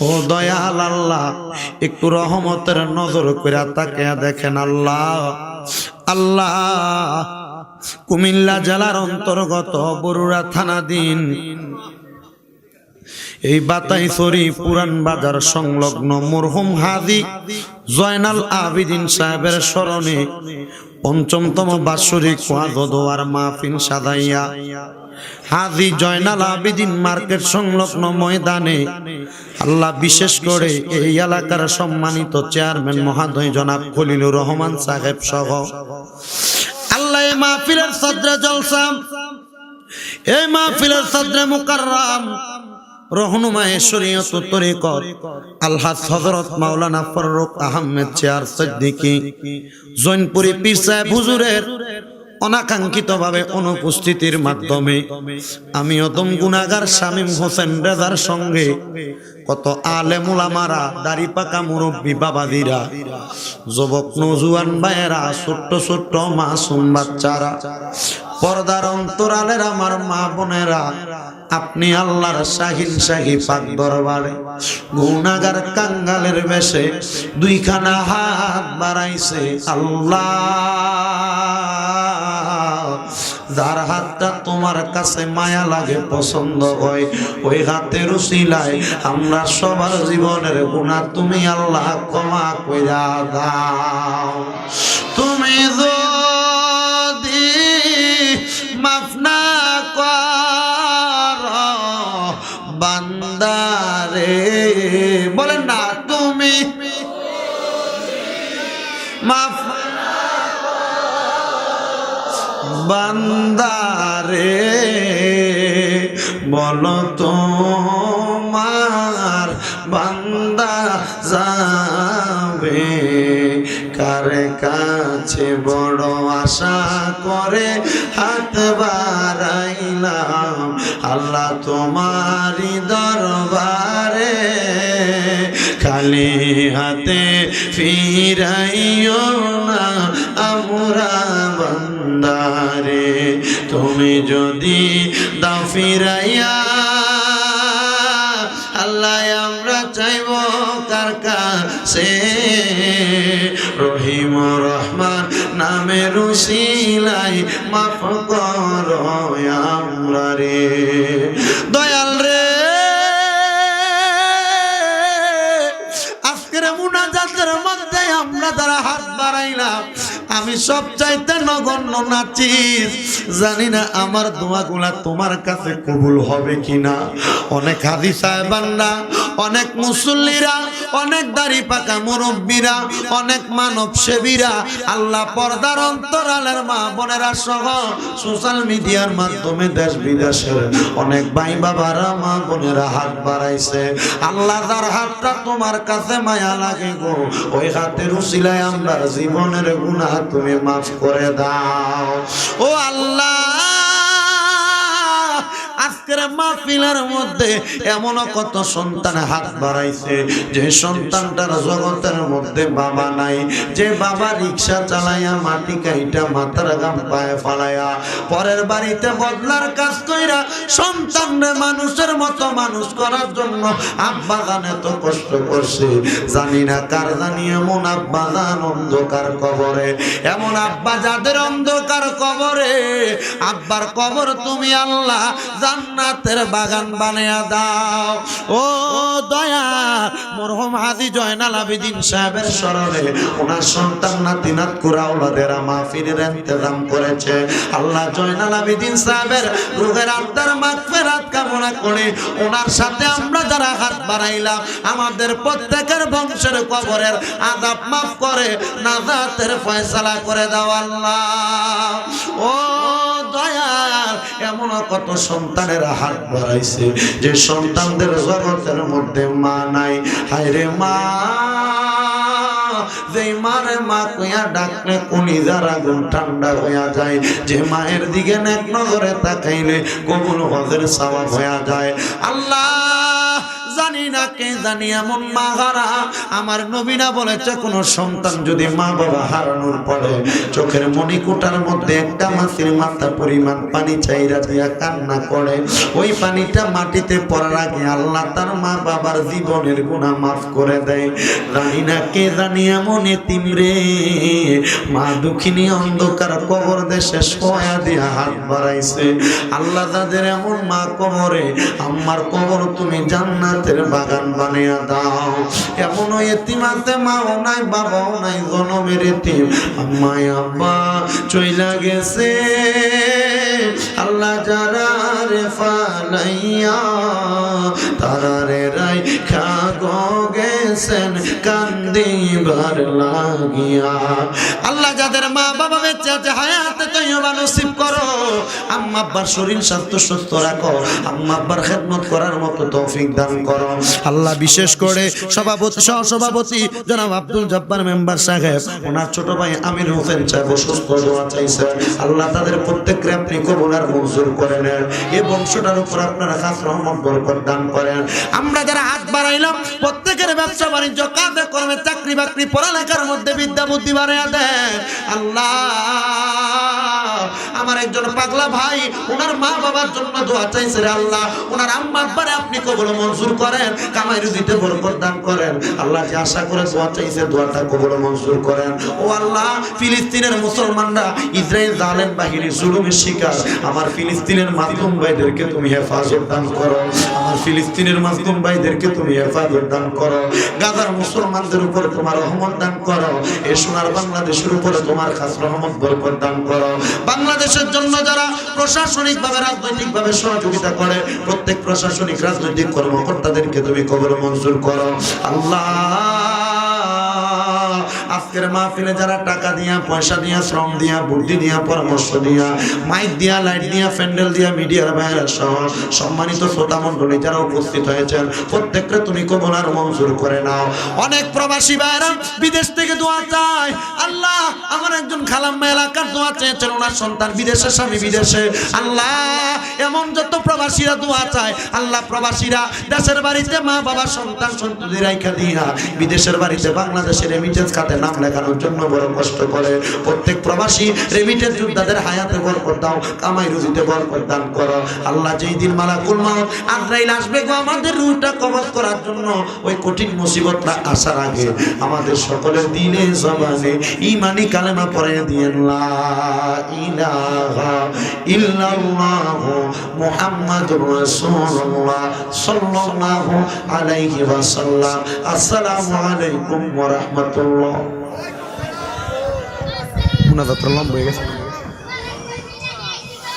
ও দয়াল আল্লাহ, একটু রহমতের নজর করে তাকে দেখেন আল্লাহ। আল্লাহ, কুমিল্লা জেলার অন্তর্গত বরুড়া থানা দিন এই বাতাইছড়ি পুরান বাজার সংলগ্ন মরহুম হাদি জয়নাল আবিদিন সাহেবের স্মরণে পঞ্চমতম বাৎসরিক ওয়াজদোয়ার মাহফিল সাদাইয়া হাদি জয়নাল আবিদিন মার্কেট সংলগ্ন ময়দানে আল্লাহ বিশেষ করে এই এলাকার সম্মানিত চেয়ারম্যান মহাদয় জনাব খলিলুর রহমান সাহেব সহ। আল্লাহ মাহফিলের সদ্রে জলসাম, এই মাহফিলের সদ্রে মুকাররাম হুজুরের অনাকাঙ্ক্ষিতভাবে অনুপস্থিতির মাধ্যমে আমি অদম গুনাগার শামীম হোসেন রেজার সঙ্গে কত আলে মুলামারা দাড়ি পাকা মুরব্বী বাবাদিরা যুবক নজুয়ান ভাইয়েরা, ছোট্ট ছোট্ট মাসুম বাচ্চারা, পর্দার অন্তরালের আমার মা বোনেরা আপনি আল্লাহর শাহিন শাহি পাক দরবারে গুনাগার কাঙ্গালের বেশে দুইখানা হাত বাড়াইছে আল্লাহ। যার হাতটা তোমার কাছে মায়া লাগে, পছন্দ হয়, ওই হাতের উসিলায় আমরা সবার জীবনের গুণা তুমি আল্লাহ ক্ষমা কইরা দাও। বান্দারে, বলো তোমার বান্দা যাবে। কারে কাছে বড় আশা করে হাত বাড়াইলাম, আল্লাহ তোমারই দরবারে। খালি হাতে ফিরাইও না আমরা বন্দারে তুমি যদি দাও ফিরাইয়া, আল্লাহ আমরা চাইব কার কাছে। রহিম রহমান নামে রুশিলাই মাফ কর আমরা রে। দয়াল রে, আজকের মুনাজাতের মধ্যে আমরা যারা হাত বাড়াইলাম। আমি সব চাইতে নগণ্য নাচিস জানি না আমার দোয়াগুলা তোমার কাছে কবুল হবে কিনা। অনেক হাদি সাহেবান্না অনেক মুসল্লিরা অনেক দাড়ি পাকা মুরব্বীরা, অনেক মানব সেবীরা। আল্লাহ পর্দার অন্তরালের মা বোনেরা সহ সোশ্যাল মিডিয়ার মাধ্যমে দেশ বিদেশের অনেক ভাই বাবারা মা বোনেরা হাত বাড়াইছে। আল্লাহ যার হাতটা তোমার কাছে মায়া লাগে গো, ওই হাতের উসিলায় আমরা জীবনের গুনাহ তুমি মাফ করে দাও। মাহফিলের মধ্যে এমনও কত সন্তান হাত বাড়াইছে, যে সন্তানটার জগতের মধ্যে বাবা নাই, যে বাবা রিক্সা চালাইয়া মাটি কাইটা মাথার গাম পায়ে ফালাইয়া পরের বাড়িতে বদলার কাজ কইরা সন্তানরে মানুষের মতো মানুষ করার জন্য আব্বা গান এত কষ্ট করছে। জানি না কার জানি এমন আব্বা গান অন্ধকার কবরে, এমন আব্বা যাদের অন্ধকার কবরে, আব্বার কবর তুমি আল্লাহ জান্নাতের বাগান বানিয়ে দাও। ও দয়া মরহম হাদি জয়নাল আবেদিন সাহেবের স্মরণে ওনার সন্তান নাতি নাত কুরাউলাদের মাহফিলের ইন্তজাম করেছে। আল্লাহ জয়নাল আবেদিন সাহেবের রুহের আত্মার মাগফিরাত কামনা করে ওনার সাথে আমরা যারা হাত বাড়াইলাম, আমাদের প্রত্যেকের বংশের কবরের আদাব মাফ করে, নাজাতের ফয়সালা করে দাও আল্লাহ। ও এমন কত সন্তানের হাত বাড়াইছে যে সন্তানদের জগতের মধ্যে মা নাই। হায়রে মা যে মারে মা কইয়া ডাকলে কোনি যারা গুণ ঠান্ডা হইয়া যায়, যে মায়ের দিকে নেক নজরে তাকাইলে কবুল হজের সবাব হইয়া যায়। আল্লাহ জানি না, কে জানি এমন মা হারা। আমার নবীনা বলেছে, কোনো সন্তান যদি মা বাবা হারানোর পরে চোখের মণিকুটার মধ্যে একটা মাছের মাথা পরিমাণ পানি চাইরা দিয়া কান্না করে, ওই পানিটা মাটিতে পড়ার আগে আল্লাহ তার মা বাবার জীবনের গুণা মাফ করে দেয়। জানি না কে জানি এমন এতিম রে। মা দুঃখিনী অন্ধকার কবর দেশে সোয়া দিয়া হাত বাড়াইছে। আল্লাহ তাদের এমন মা কবরে আমার কবর তুমি জান্নাতের বাগান বানিয়ে দাও। এমন এতিমাতে মাও নাই, বাবাও নাই, জনমের এতিম। আম্মাই আব্বা, চইলা গেছে। আল্লাহ যারা রে ফালাইয়া তারা রে রাই খাগো গেছেন কান্দি কান্দিবার লাগিয়া। আল্লাহ যাদের মা বাবা বেঁচে আছে, হায়াতে তৈবা নসিব করো। আম্মা আব্বার শরীর স্বাস্থ্য সুস্থ রাখো। আম্মা আব্বার খেদমত করার মতো তৌফিক দান করো। আল্লাহ বিশেষ করে সভাপতি সহ সভাপতি জনাব আব্দুল জব্বার মেম্বার সাহেব ওনার ছোট ভাই আমির হোসেন সাহেব অসুস্থ দোয়া চাইছে। আল্লাহ তাদের প্রত্যেককে আপনি কবুল আর মঞ্জুর করে নেন এই বংশটার উপর আপনারা খাস রহমত বরকত দান করেন। আমরা যারা হাত বাড়াইলাম প্রত্যেকের ব্যবসা বাণিজ্য কাজে কর্মে চাকরি বাকরি পড়ালেখার মধ্যে বিদ্যা বুদ্ধি বাড়াইয়া দেন। আল্লাহ আমার একজন পাগলা ভাই, ওনার মা বাবার জন্য দোয়া চাইছে রে আল্লাহ। ওনার আম্মা আব্বারে আপনি কবুল মঞ্জুর করেন, কামাই রুজিতে বরকত দান করেন। আল্লাহ যে আশা করে দোয়া চাইছে, দোয়াটা কবুল মঞ্জুর করেন। ও আল্লাহ, ফিলিস্তিনের মুসলমানরা ইসরায়েল জালেম বাহিনীর জুলুমের শিকার। আমার ফিলিস্তিনের মাধ্যম ভাইদেরকে তুমি হেফাজত দান করো। আমার ফিলিস্তিনের মাধ্যম ভাইদেরকে তুমি হেফাজত দান করো। গাজার মুসলমানদের উপর তোমার রহমত দান করো। এ সোনার বাংলাদেশের উপরে তোমার খাস রহমত বরকত দান করো। বাংলাদেশের জন্য যারা প্রশাসনিক ভাবে রাজনৈতিক ভাবে সহযোগিতা করে, প্রত্যেক প্রশাসনিক রাজনৈতিক কর্মকর্তাদেরকে তুমি কবর মঞ্জুর করো। আল্লাহ! আজকের মাহফিলে যারা টাকা দিয়া, পয়সা দিয়া, শ্রম দিয়া, বুদ্ধি দিয়া, পরামর্শ দিয়া মাইক দিয়া লাইট দিয়া প্যান্ডেল দিয়া মিডিয়ার বাইরে সহ সম্মানিত শ্রোতা মন্ডলী যারা উপস্থিত হয়েছেন, প্রত্যেককে তুমি কবলার মঞ্জুর করে নাও। অনেক প্রবাসী ভাইরা বিদেশ থেকে দোয়া চায়। আল্লাহ, আমার একজন খালাম্মা এলাকার দোয়া চেয়েছেন, ওনার সন্তান বিদেশে, স্বামী বিদেশে। আল্লাহ, এমন যত প্রবাসীরা দোয়া চায়, আল্লাহ প্রবাসীরা দেশের বাড়িতে মা বাবা সন্তান সন্ততি রাইখা দিয়া, বিদেশের বাড়িতে বাংলাদেশের রেমিটেন্স খাতে নাম লেখানোর জন্য বড় কষ্ট করে। প্রত্যেক প্রবাসী রেমিটেন্স যোদ্ধাদের হায়াতে বরকত দাও, কামাই রুজিতে বরকত দান করো। আল্লাহ যেই দিন মালাকুল মাউত আজরাইল আসবে গো আমাদের রুহটা কবজ করার জন্য, ওই কঠিন মুসিবতটা আসার আগে আমাদের সকলের দিনে জবানে ইমানি কালেমা পড়ে দিয়ে আসসালামু আলাইকুম ওয়া রাহমাতুল্লাহ। মুনাজাত লম্বা হয়ে গেছে